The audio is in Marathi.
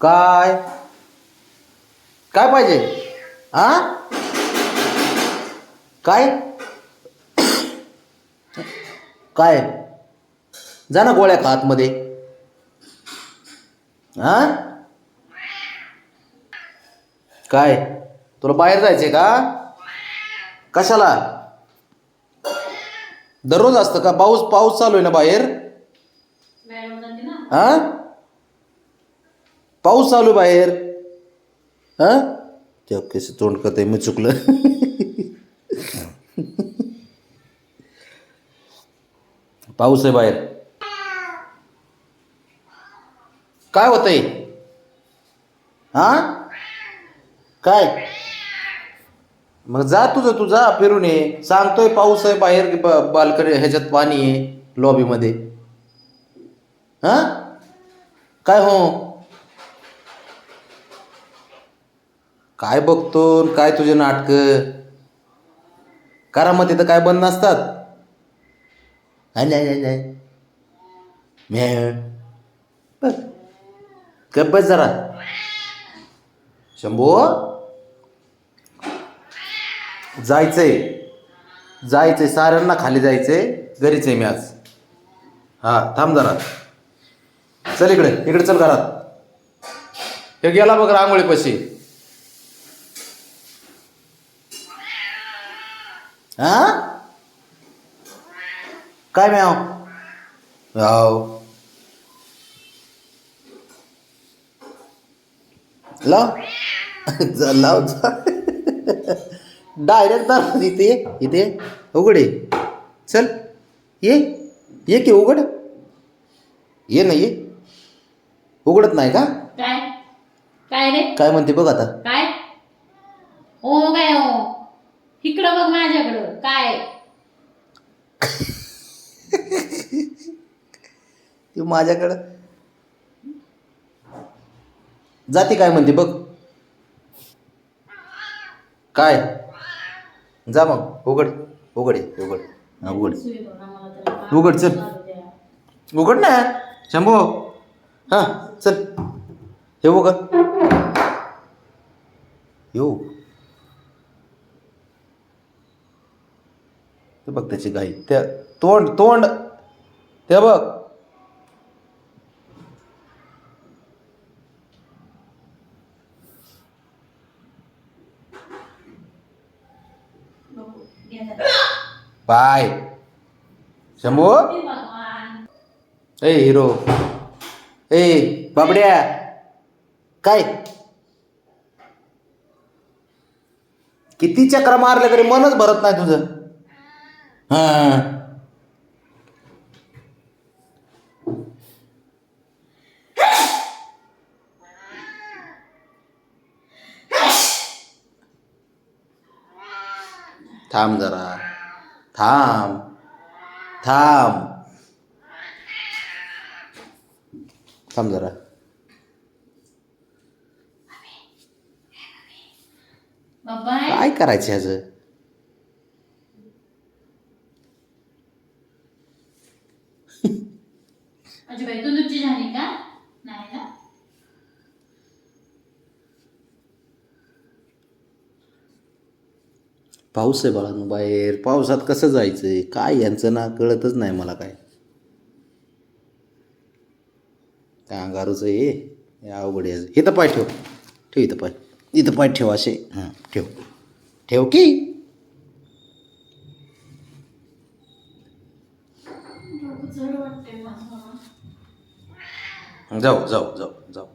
काय? काय पाहिजे? हा काय? काय? जा ना गोळ्या खा आतमध्ये. हा काय? तुला बाहेर जायचंय का? कशाला? दररोज असतं का? पाऊस पाऊस चालू आहे ना बाहेर? हा पाऊस चालू बाहेर. हा? ते कसं तोंड करते मी चुकलं. पाऊस आहे बाहेर. काय होतंय? हा? काय? मग जा तुझं तुझा फिरून ये. सांगतोय पाऊस आहे बाहेर ब- ह्याच्यात पाणी आहे लॉबीमध्ये हा? काय हो? काय बघतो न काय तुझे नाटक? मग तर काय बंद नसतात. नाही नाही नाही म्या. बघ. गप्प बस जरा. शंभू. जायचंय. जायचंय. साऱ्यांना खाली जायचंय. घरीच आहे मी आज. हा थांब जरा. चल इकडे. इकडे चल घरात. हे गेला बघ रांगोळी पशी हा? काय म्याव? हो लाव. लाव डायरेक्ट दार इथे इथे. उघड ये. चल. ये. ये की उघड. ये ना ये. उघडत नाही का? काय? काय रे? काय म्हणते बघ आता. काय? हो काय हो? इकडं बघ माझ्याकडं काय ती माझ्याकडं. जाती काय म्हणते बघ. काय? जा मग उघड उघड ये, उघड. हा, उघड. सुई बघ आम्हाला तर उघड, चल. चालू द्या. उघड ना. शंभू. हां चल. हे उघड. येऊ ते बघ त्याची गाई त्या तोंड तोंड. ते बघ. बाय. शंभू? ए हिरो. ए बाबड्या. काय? किती चक्र मारले तरी मनच भरत नाही तुझं. हां. थांब जरा. थांब. थांब. थांब जरा. काय करायचं ह्याचं? अजिबाई तू तुझी झाली का? नाही ना पाऊस आहे बाळांनो बाहेर. पावसात कसं जायचंय? काय यांचं ना कळतच नाही मला काय. काय अंगारूच हे? अवघड यायचं इथं पाय ठेव. ठेव इथं पाय. इथं पाय ठेव असे. हां ठेव. ठेव की? जाऊ जाऊ जाऊ जाऊ.